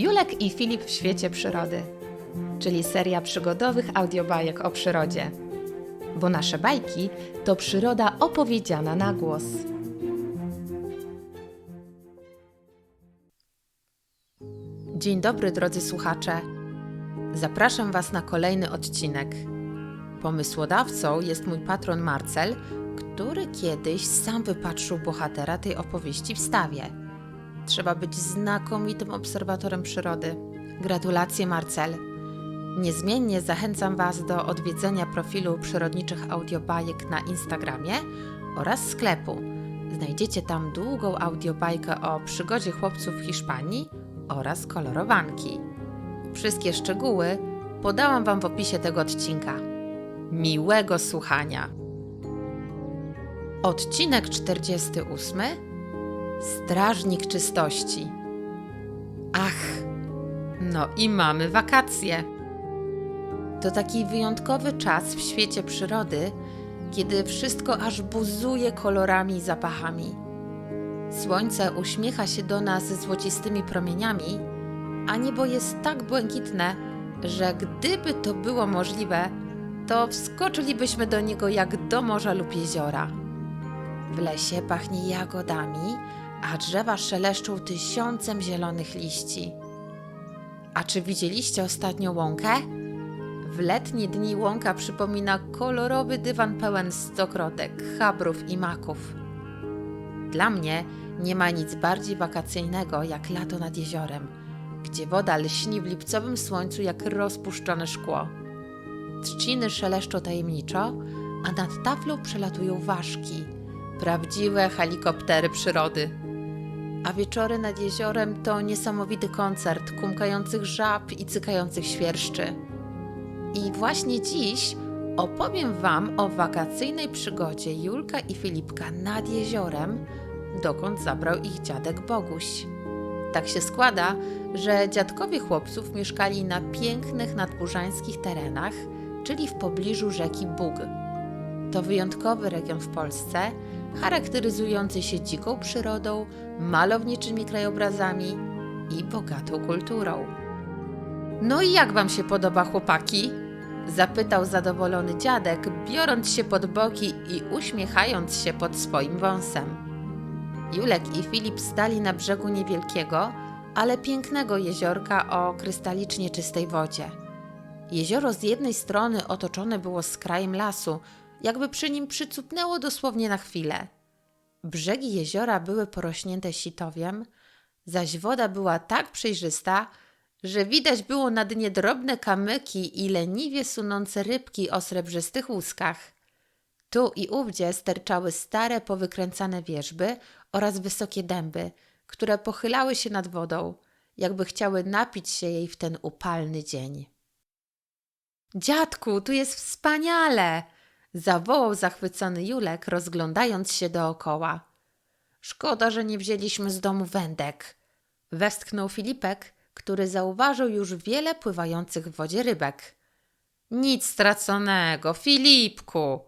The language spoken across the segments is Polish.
Julek i Filip w świecie przyrody, czyli seria przygodowych audiobajek o przyrodzie. Bo nasze bajki to przyroda opowiedziana na głos. Dzień dobry, drodzy słuchacze. Zapraszam Was na kolejny odcinek. Pomysłodawcą jest mój patron Marcel, który kiedyś sam wypatrzył bohatera tej opowieści w stawie. Trzeba być znakomitym obserwatorem przyrody. Gratulacje, Marcel. Niezmiennie zachęcam Was do odwiedzenia profilu przyrodniczych audiobajek na Instagramie oraz sklepu. Znajdziecie tam długą audiobajkę o przygodzie chłopców w Hiszpanii oraz kolorowanki. Wszystkie szczegóły podałam Wam w opisie tego odcinka. Miłego słuchania! Odcinek 48 Strażnik czystości. Ach, no i mamy wakacje. To taki wyjątkowy czas w świecie przyrody, kiedy wszystko aż buzuje kolorami i zapachami. Słońce uśmiecha się do nas złocistymi promieniami, a niebo jest tak błękitne, że gdyby to było możliwe, to wskoczylibyśmy do niego jak do morza lub jeziora. W lesie pachnie jagodami, a drzewa szeleszczą tysiącem zielonych liści. A czy widzieliście ostatnio łąkę? W letnie dni łąka przypomina kolorowy dywan pełen stokrotek, chabrów i maków. Dla mnie nie ma nic bardziej wakacyjnego jak lato nad jeziorem, gdzie woda lśni w lipcowym słońcu jak rozpuszczone szkło. Trzciny szeleszczą tajemniczo, a nad taflą przelatują ważki, prawdziwe helikoptery przyrody. A wieczory nad jeziorem to niesamowity koncert kumkających żab i cykających świerszczy. I właśnie dziś opowiem Wam o wakacyjnej przygodzie Julka i Filipka nad jeziorem, dokąd zabrał ich dziadek Boguś. Tak się składa, że dziadkowie chłopców mieszkali na pięknych nadburzańskich terenach, czyli w pobliżu rzeki Bug. To wyjątkowy region w Polsce, charakteryzujący się dziką przyrodą, malowniczymi krajobrazami i bogatą kulturą. No i jak wam się podoba, chłopaki? Zapytał zadowolony dziadek, biorąc się pod boki i uśmiechając się pod swoim wąsem. Julek i Filip stali na brzegu niewielkiego, ale pięknego jeziorka o krystalicznie czystej wodzie. Jezioro z jednej strony otoczone było skrajem lasu, jakby przy nim przycupnęło dosłownie na chwilę. Brzegi jeziora były porośnięte sitowiem, zaś woda była tak przejrzysta, że widać było na dnie drobne kamyki i leniwie sunące rybki o srebrzystych łuskach. Tu i ówdzie sterczały stare, powykręcane wierzby oraz wysokie dęby, które pochylały się nad wodą, jakby chciały napić się jej w ten upalny dzień. Dziadku, tu jest wspaniale! Zawołał zachwycony Julek, rozglądając się dookoła. Szkoda, że nie wzięliśmy z domu wędek. Westchnął Filipek, który zauważył już wiele pływających w wodzie rybek. Nic straconego, Filipku!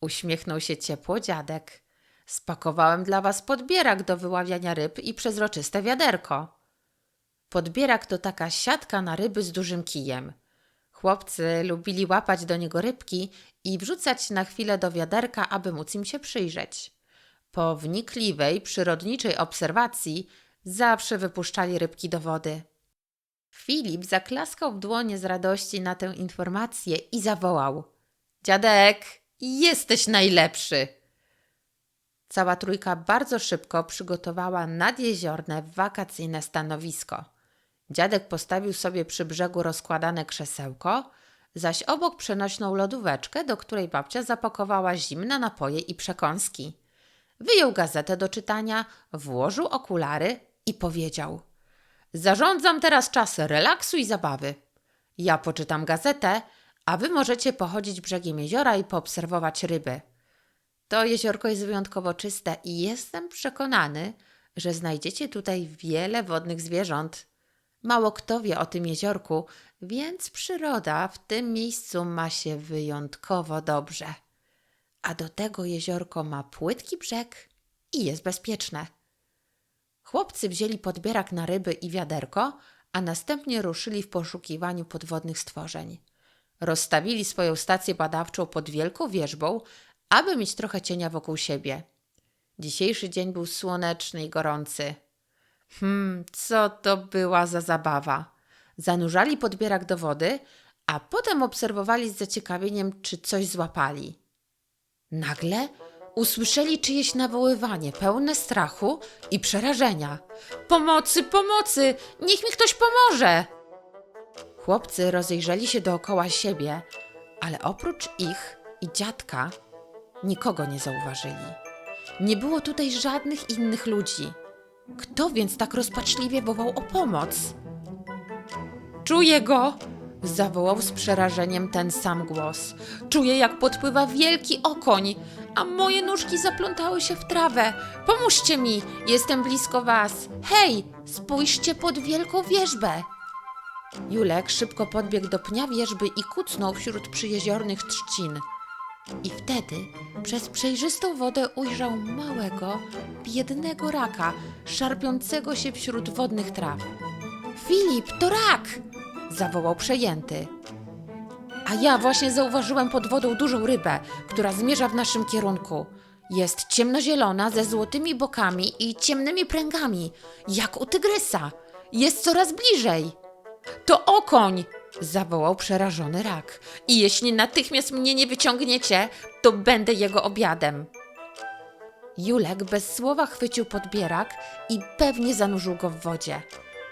uśmiechnął się ciepło dziadek. Spakowałem dla was podbierak do wyławiania ryb i przezroczyste wiaderko. Podbierak to taka siatka na ryby z dużym kijem. Chłopcy lubili łapać do niego rybki i wrzucać na chwilę do wiaderka, aby móc im się przyjrzeć. Po wnikliwej, przyrodniczej obserwacji zawsze wypuszczali rybki do wody. Filip zaklaskał w dłonie z radości na tę informację i zawołał: Dziadek, jesteś najlepszy! Cała trójka bardzo szybko przygotowała nadjeziorne wakacyjne stanowisko. Dziadek postawił sobie przy brzegu rozkładane krzesełko, zaś obok przenośną lodóweczkę, do której babcia zapakowała zimne napoje i przekąski. Wyjął gazetę do czytania, włożył okulary i powiedział: Zarządzam teraz czas relaksu i zabawy. Ja poczytam gazetę, a wy możecie pochodzić brzegiem jeziora i poobserwować ryby. To jeziorko jest wyjątkowo czyste i jestem przekonany, że znajdziecie tutaj wiele wodnych zwierząt. Mało kto wie o tym jeziorku, więc przyroda w tym miejscu ma się wyjątkowo dobrze. A do tego jeziorko ma płytki brzeg i jest bezpieczne. Chłopcy wzięli podbierak na ryby i wiaderko, a następnie ruszyli w poszukiwaniu podwodnych stworzeń. Rozstawili swoją stację badawczą pod wielką wieżbą, aby mieć trochę cienia wokół siebie. Dzisiejszy dzień był słoneczny i gorący. Hmm, co to była za zabawa? Zanurzali podbierak do wody, a potem obserwowali z zaciekawieniem, czy coś złapali. Nagle usłyszeli czyjeś nawoływanie, pełne strachu i przerażenia. Pomocy, pomocy! Niech mi ktoś pomoże! Chłopcy rozejrzeli się dookoła siebie, ale oprócz ich i dziadka nikogo nie zauważyli. Nie było tutaj żadnych innych ludzi. Kto więc tak rozpaczliwie wołał o pomoc? Czuję go! Zawołał z przerażeniem ten sam głos. Czuję, jak podpływa wielki okoń, a moje nóżki zaplątały się w trawę. Pomóżcie mi, jestem blisko was. Hej, spójrzcie pod wielką wieżbę. Julek szybko podbiegł do pnia wieżby i kucnął wśród przyjeziornych trzcin. I wtedy przez przejrzystą wodę ujrzał małego, biednego raka, szarpiącego się wśród wodnych traw. Filip, to rak! zawołał przejęty. A ja właśnie zauważyłem pod wodą dużą rybę, która zmierza w naszym kierunku. Jest ciemnozielona ze złotymi bokami i ciemnymi pręgami, jak u tygrysa. Jest coraz bliżej. To okoń! Zawołał przerażony rak. I jeśli natychmiast mnie nie wyciągniecie, to będę jego obiadem. Julek bez słowa chwycił podbierak i pewnie zanurzył go w wodzie.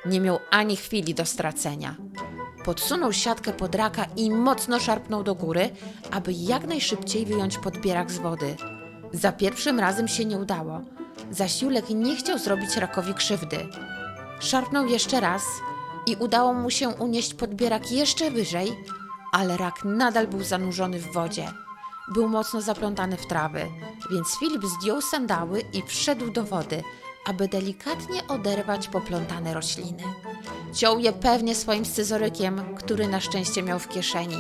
Nie miał ani chwili do stracenia. Podsunął siatkę pod raka i mocno szarpnął do góry, aby jak najszybciej wyjąć podbierak z wody. Za pierwszym razem się nie udało, zaś Julek nie chciał zrobić rakowi krzywdy. Szarpnął jeszcze raz i udało mu się unieść podbierak jeszcze wyżej, ale rak nadal był zanurzony w wodzie. Był mocno zaplątany w trawy, więc Filip zdjął sandały i wszedł do wody, aby delikatnie oderwać poplątane rośliny. Ciął je pewnie swoim scyzorykiem, który na szczęście miał w kieszeni.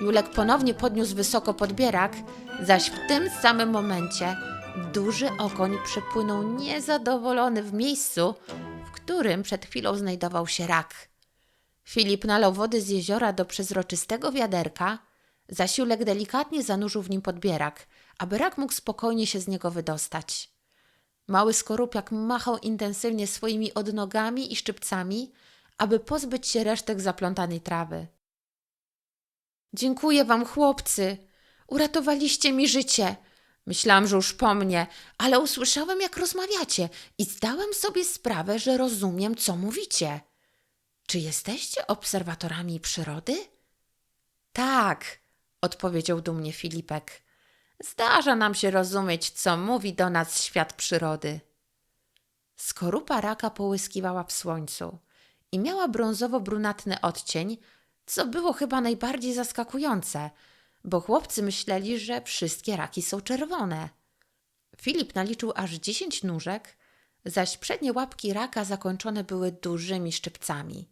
Julek ponownie podniósł wysoko podbierak, zaś w tym samym momencie duży okoń przepłynął niezadowolony w miejscu, w którym przed chwilą znajdował się rak. Filip nalał wody z jeziora do przezroczystego wiaderka, zaś Julek delikatnie zanurzył w nim podbierak, aby rak mógł spokojnie się z niego wydostać. Mały skorupiak machał intensywnie swoimi odnogami i szczypcami, aby pozbyć się resztek zaplątanej trawy. Dziękuję wam, chłopcy. Uratowaliście mi życie. Myślałam, że już po mnie, ale usłyszałem, jak rozmawiacie i zdałem sobie sprawę, że rozumiem, co mówicie. Czy jesteście obserwatorami przyrody? Tak, odpowiedział dumnie Filipek. Zdarza nam się rozumieć, co mówi do nas świat przyrody. Skorupa raka połyskiwała w słońcu i miała brązowo-brunatny odcień, co było chyba najbardziej zaskakujące, bo chłopcy myśleli, że wszystkie raki są czerwone. Filip naliczył aż dziesięć nóżek, zaś przednie łapki raka zakończone były dużymi szczypcami.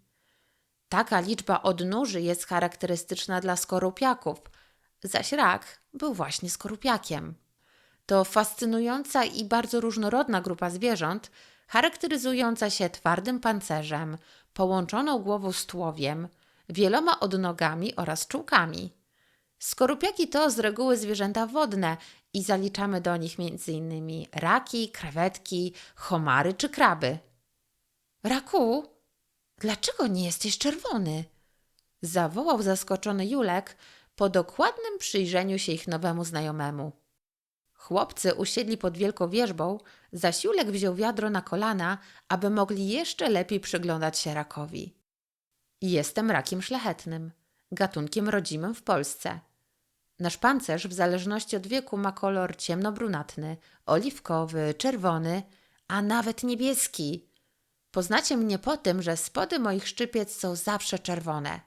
Taka liczba odnóży jest charakterystyczna dla skorupiaków, zaś rak był właśnie skorupiakiem. To fascynująca i bardzo różnorodna grupa zwierząt, charakteryzująca się twardym pancerzem, połączoną głową z tułowiem, wieloma odnogami oraz czułkami. Skorupiaki to z reguły zwierzęta wodne i zaliczamy do nich m.in. raki, krewetki, homary czy kraby. Raku, dlaczego nie jesteś czerwony? Zawołał zaskoczony Julek po dokładnym przyjrzeniu się ich nowemu znajomemu. Chłopcy usiedli pod wielką wieżbą, zaś Julek wziął wiadro na kolana, aby mogli jeszcze lepiej przyglądać się rakowi. Jestem rakiem szlachetnym, gatunkiem rodzimym w Polsce. Nasz pancerz w zależności od wieku ma kolor ciemnobrunatny, oliwkowy, czerwony, a nawet niebieski. Poznacie mnie po tym, że spody moich szczypiec są zawsze czerwone.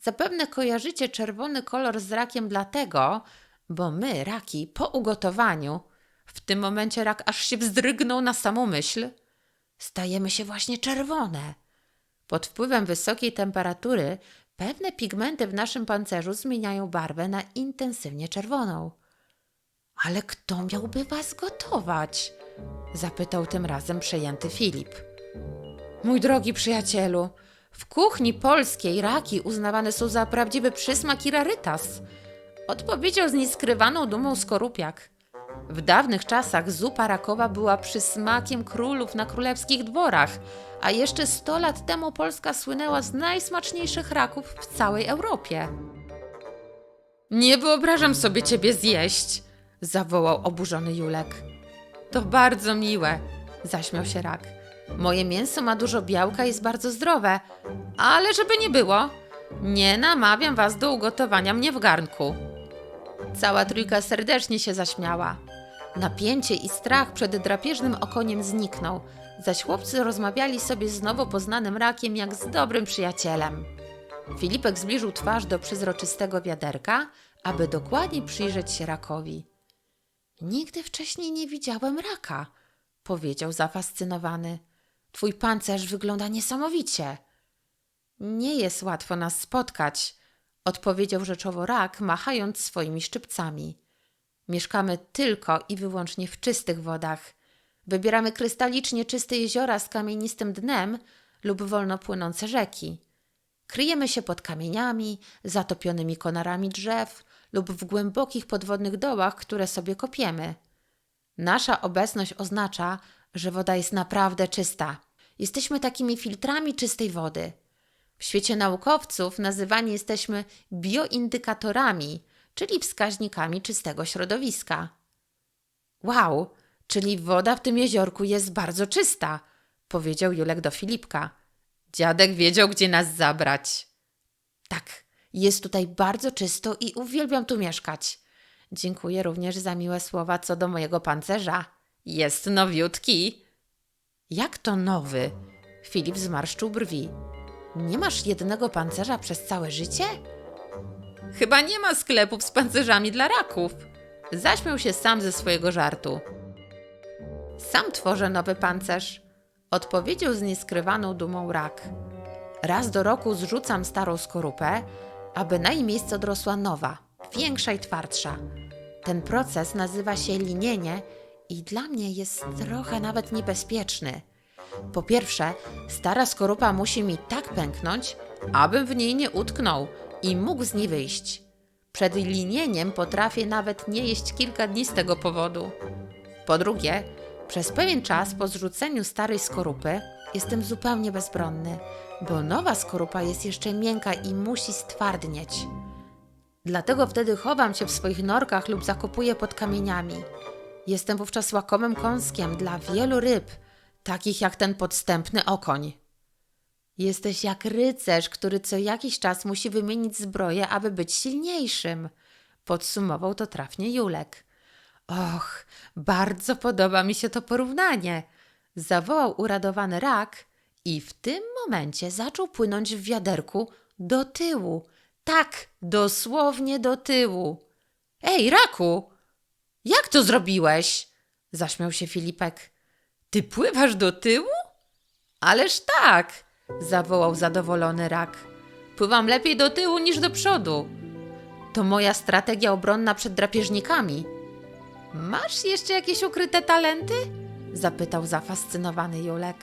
Zapewne kojarzycie czerwony kolor z rakiem dlatego, bo my, raki, po ugotowaniu, w tym momencie rak aż się wzdrygnął na samą myśl, stajemy się właśnie czerwone. Pod wpływem wysokiej temperatury pewne pigmenty w naszym pancerzu zmieniają barwę na intensywnie czerwoną. Ale kto miałby was gotować? zapytał tym razem przejęty Filip. Mój drogi przyjacielu, w kuchni polskiej raki uznawane są za prawdziwy przysmak i rarytas. Odpowiedział z nieskrywaną dumą skorupiak. W dawnych czasach zupa rakowa była przysmakiem królów na królewskich dworach, a jeszcze 100 lat temu Polska słynęła z najsmaczniejszych raków w całej Europie. Nie wyobrażam sobie ciebie zjeść, zawołał oburzony Julek. To bardzo miłe, zaśmiał się rak. Moje mięso ma dużo białka i jest bardzo zdrowe, ale żeby nie było, nie namawiam was do ugotowania mnie w garnku. Cała trójka serdecznie się zaśmiała. Napięcie i strach przed drapieżnym okoniem zniknął, zaś chłopcy rozmawiali sobie z nowo poznanym rakiem jak z dobrym przyjacielem. Filipek zbliżył twarz do przezroczystego wiaderka, aby dokładnie przyjrzeć się rakowi. Nigdy wcześniej nie widziałem raka, powiedział zafascynowany. Twój pancerz wygląda niesamowicie. Nie jest łatwo nas spotkać, odpowiedział rzeczowo rak, machając swoimi szczypcami. Mieszkamy tylko i wyłącznie w czystych wodach. Wybieramy krystalicznie czyste jeziora z kamienistym dnem lub wolno płynące rzeki. Kryjemy się pod kamieniami, zatopionymi konarami drzew lub w głębokich podwodnych dołach, które sobie kopiemy. Nasza obecność oznacza, że woda jest naprawdę czysta. Jesteśmy takimi filtrami czystej wody. W świecie naukowców nazywani jesteśmy bioindykatorami, czyli wskaźnikami czystego środowiska. Wow, czyli woda w tym jeziorku jest bardzo czysta, powiedział Julek do Filipka. Dziadek wiedział, gdzie nas zabrać. Tak, jest tutaj bardzo czysto i uwielbiam tu mieszkać. Dziękuję również za miłe słowa co do mojego pancerza. Jest nowiutki. Jak to nowy? Filip zmarszczył brwi. Nie masz jednego pancerza przez całe życie? Chyba nie ma sklepów z pancerzami dla raków. Zaśmiał się sam ze swojego żartu. Sam tworzę nowy pancerz, odpowiedział z nieskrywaną dumą rak. Raz do roku zrzucam starą skorupę, aby na jej miejsce odrosła nowa, większa i twardsza. Ten proces nazywa się linienie i dla mnie jest trochę nawet niebezpieczny. Po pierwsze, stara skorupa musi mi tak pęknąć, abym w niej nie utknął i mógł z niej wyjść. Przed linieniem potrafię nawet nie jeść kilka dni z tego powodu. Po drugie, przez pewien czas po zrzuceniu starej skorupy jestem zupełnie bezbronny, bo nowa skorupa jest jeszcze miękka i musi stwardnieć. Dlatego wtedy chowam się w swoich norkach lub zakopuję pod kamieniami. Jestem wówczas łakomym kąskiem dla wielu ryb, takich jak ten podstępny okoń. Jesteś jak rycerz, który co jakiś czas musi wymienić zbroję, aby być silniejszym. Podsumował to trafnie Julek. Och, bardzo podoba mi się to porównanie. Zawołał uradowany rak i w tym momencie zaczął płynąć w wiaderku do tyłu. Tak, dosłownie do tyłu. Ej, raku! Jak to zrobiłeś? Zaśmiał się Filipek. Ty pływasz do tyłu? Ależ tak, zawołał zadowolony rak. Pływam lepiej do tyłu niż do przodu. To moja strategia obronna przed drapieżnikami. Masz jeszcze jakieś ukryte talenty? zapytał zafascynowany Julek.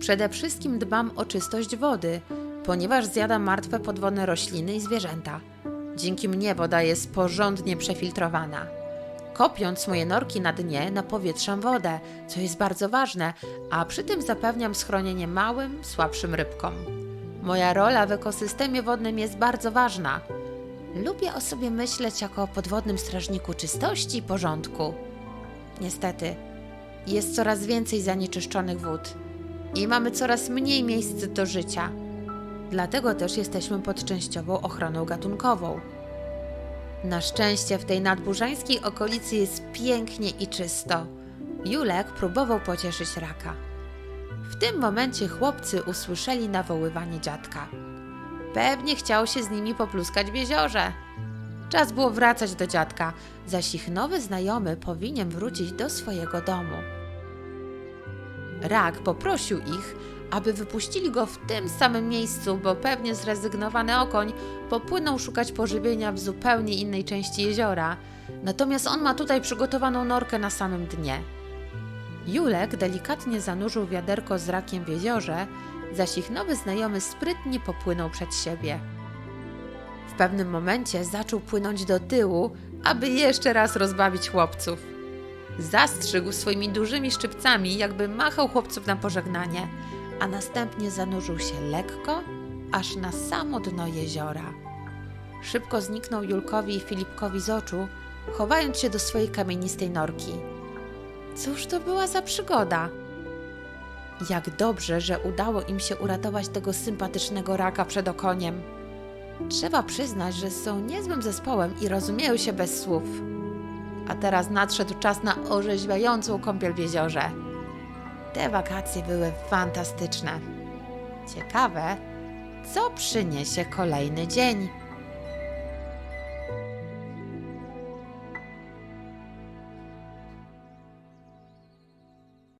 Przede wszystkim dbam o czystość wody, ponieważ zjadam martwe podwodne rośliny i zwierzęta. Dzięki mnie woda jest porządnie przefiltrowana. Kopiąc moje norki na dnie, napowietrzam wodę, co jest bardzo ważne, a przy tym zapewniam schronienie małym, słabszym rybkom. Moja rola w ekosystemie wodnym jest bardzo ważna. Lubię o sobie myśleć jako o podwodnym strażniku czystości i porządku. Niestety, jest coraz więcej zanieczyszczonych wód i mamy coraz mniej miejsc do życia. Dlatego też jesteśmy pod częściową ochroną gatunkową. Na szczęście w tej nadburzańskiej okolicy jest pięknie i czysto. Julek próbował pocieszyć raka. W tym momencie chłopcy usłyszeli nawoływanie dziadka. Pewnie chciał się z nimi popluskać w jeziorze. Czas było wracać do dziadka, zaś ich nowy znajomy powinien wrócić do swojego domu. Rak poprosił ich, aby wypuścili go w tym samym miejscu, bo pewnie zrezygnowany okoń popłynął szukać pożywienia w zupełnie innej części jeziora. Natomiast on ma tutaj przygotowaną norkę na samym dnie. Julek delikatnie zanurzył wiaderko z rakiem w jeziorze, zaś ich nowy znajomy sprytnie popłynął przed siebie. W pewnym momencie zaczął płynąć do tyłu, aby jeszcze raz rozbawić chłopców. Zastrzygł swoimi dużymi szczypcami, jakby machał chłopców na pożegnanie, a następnie zanurzył się lekko, aż na samo dno jeziora. Szybko zniknął Julkowi i Filipkowi z oczu, chowając się do swojej kamienistej norki. Cóż to była za przygoda? Jak dobrze, że udało im się uratować tego sympatycznego raka przed okoniem. Trzeba przyznać, że są niezłym zespołem i rozumieją się bez słów. A teraz nadszedł czas na orzeźwiającą kąpiel w jeziorze. Te wakacje były fantastyczne. Ciekawe, co przyniesie kolejny dzień.